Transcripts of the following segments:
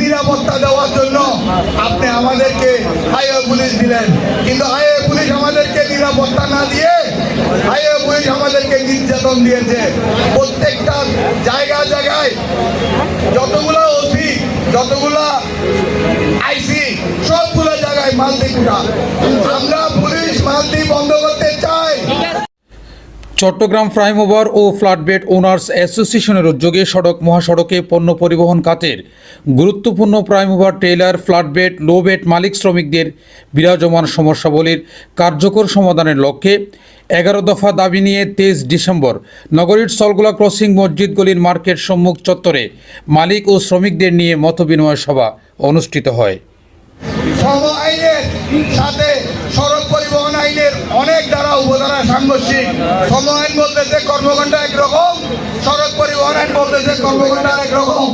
নিরাপত্তা দেওয়ার জন্য আপনি আমাদেরকে হাইওয়ে পুলিশ দিলেন। কিন্তু হাইওয়ে পুলিশ আমাদেরকে নিরাপত্তা না দিয়ে হাইওয়ে পুলিশ আমাদেরকে নির্যাতন দিয়েছে। প্রত্যেকটা জায়গা জায়গায় যতগুলো ওসি যতগুলা আইসি সবগুলো জায়গায় মালদ্বীপ আমরা পুলিশ মালদ্বীপ বন্ধ করতে চাই। চট্টগ্রাম ফ্লাইওভার ও ফ্লাডবেড ওনার্স অ্যাসোসিয়েশনের উদ্যোগে সড়ক, মহাসড়কে পণ্য পরিবহন খাতের গুরুত্বপূর্ণ প্রাইমোভার টেইলার ফ্লাডবেড লোবেড মালিক শ্রমিকদের বিরাজমান সমস্যাবলীর কার্যকর সমাধানের লক্ষ্যে এগারো দফা দাবি নিয়ে তেইশ ডিসেম্বর নগরীর সলগোলা ক্রসিং মসজিদ গলির মার্কেট সম্মুখ চত্বরে মালিক ও শ্রমিকদের নিয়ে মতবিনিময় সভা অনুষ্ঠিত হয়। আইনের অনেক দ্বারা উপধারা সাংঘর্ষিক। শ্রম আইন বলতেছে কর্মঘণ্টা একরকম, সড়ক পরিবহন আইন বলতেছে কর্মঘণ্টা একরকম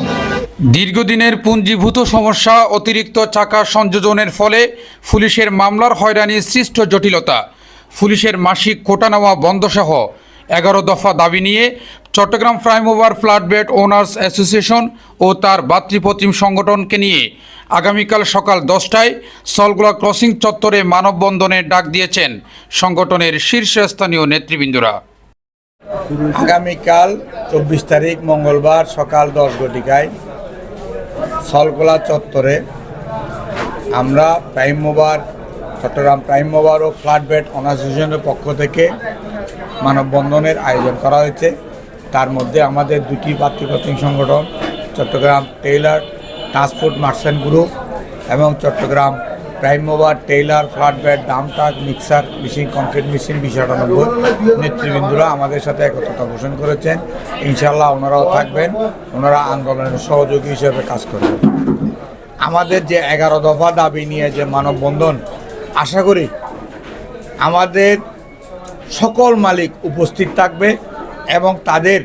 দীর্ঘদিনের পুঞ্জীভূত সমস্যা, অতিরিক্ত চাকা সংযোজনের ফলে পুলিশের মামলার হয়রানির সৃষ্ট জটিলতা। পুলিশের মাসিক কোটা নেওয়া বন্ধসহ এগারো দফা দাবি নিয়ে Chattogram flyover flatbed owners association ও তার ভাতৃপ্রতিম সংগঠনকে নিয়ে আগামীকাল সকাল দশটায় সলগোলা ক্রসিং চত্বরে মানববন্ধনের ডাক দিয়েছেন সংগঠনের শীর্ষস্থানীয় নেতৃবৃন্দরা। আগামীকাল চব্বিশ তারিখ মঙ্গলবার সকাল দশ ঘটিকায় সলকোলা চত্বরে আমরা prime mover, Chattogram prime mover ও ফ্লাডবেড অ্যাসোসিয়েশনের পক্ষ থেকে মানববন্ধনের আয়োজন করা হয়েছে। তার মধ্যে আমাদের দুটি পাতৃপ্রতিম সংগঠন, Chattogram trailer transport merchant group এবং Chattogram prime mover trailer flatbed dump truck mixer machine concrete machine বিশ আটানব্বই নেতৃবৃন্দরা আমাদের সাথে একত্রতা পোষণ করেছেন। ইনশাল্লাহ ওনারাও থাকবেন। ওনারা আন্দোলনের সহযোগী হিসেবে কাজ করবেন। আমাদের যে এগারো দফা দাবি নিয়ে যে মানববন্ধন, আশা করি আমাদের সকল মালিক উপস্থিত থাকবে এবং তাদের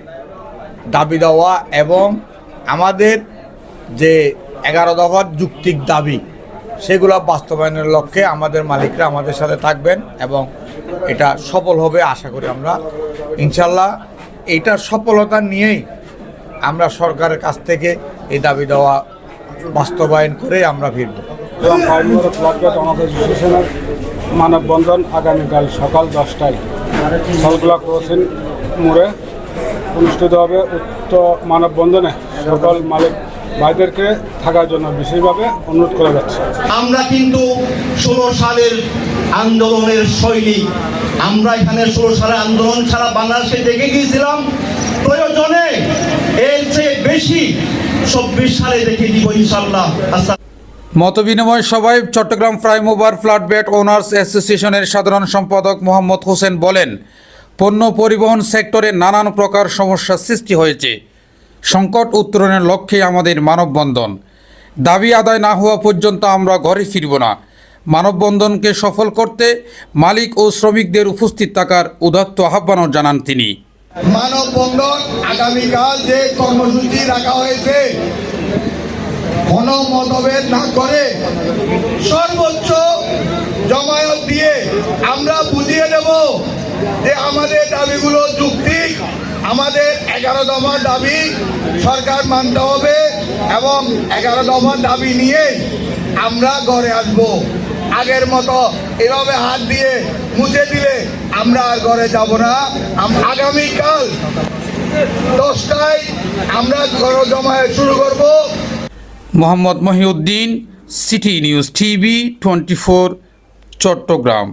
দাবি দেওয়া এবং আমাদের যে এগারো দফার যুক্তিক দাবি, সেগুলো বাস্তবায়নের লক্ষ্যে আমাদের মালিকরা আমাদের সাথে থাকবেন এবং এটা সফল হবে আশা করি আমরা। ইনশাল্লাহ এইটার সফলতা নিয়েই আমরা সরকারের কাছ থেকে এই দাবি দেওয়া বাস্তবায়ন করে আমরা ফিরব। এবং অ্যাসোসিয়েশনের মানববন্ধন আগামীকাল সকাল দশটায় সলগোলা মোড়ে অনুষ্ঠিত হবে উক্ত মানববন্ধনে সকল মালিক ভাইদেরকে থাকার জন্য বিশেষভাবে অনুরোধ করা যাচ্ছে। আমরা কিন্তু ষোলো সালের আন্দোলনের শৈলী আমরা এখানে ষোলো সালের আন্দোলন ছাড়া বাংলাদেশে দেখে গিয়েছিলাম প্রয়োজনে এর চেয়ে বেশি চব্বিশ সালে দেখে দিব ইনশাল্লাহ আচ্ছা। মতবিনিময় সভায় চট্টগ্রাম ফ্লাইওভার ফ্লাডবেড ওনার্স অ্যাসোসিয়েশনের সাধারণ সম্পাদক মোহাম্মদ হোসেন বলেন পণ্য পরিবহন সেক্টরে নানান প্রকার সমস্যা সৃষ্টি হয়েছে। সংকট উত্তরণের লক্ষ্যে আমাদের মানববন্ধন। দাবি আদায় না হওয়া পর্যন্ত আমরা ঘরে ফিরব না। মানববন্ধনকে সফল করতে মালিক ও শ্রমিকদের উপস্থিত থাকার উদাত্ত আহ্বানও জানান তিনি। মানববন্ধন আগামীকাল যে কর্মসূচি রাখা হয়েছে কোনো মতভেদ না করে সর্বোচ্চ জমায়েত দিয়ে আমরা বুঝিয়ে দেব যে আমাদের দাবিগুলো যুক্তি, আমাদের এগারো দফার দাবি সরকার মানতে হবে এবং এগারো দফার দাবি নিয়ে আমরা ঘরে আসব। আগের মতো এভাবে হাত দিয়ে মুছে দিলে আমরা আর ঘরে যাব না। আগামীকাল দশটায় আমরা ঘর জমায়েত শুরু করব। Mohammad Mohiuddin, city news TV twenty Chattogram.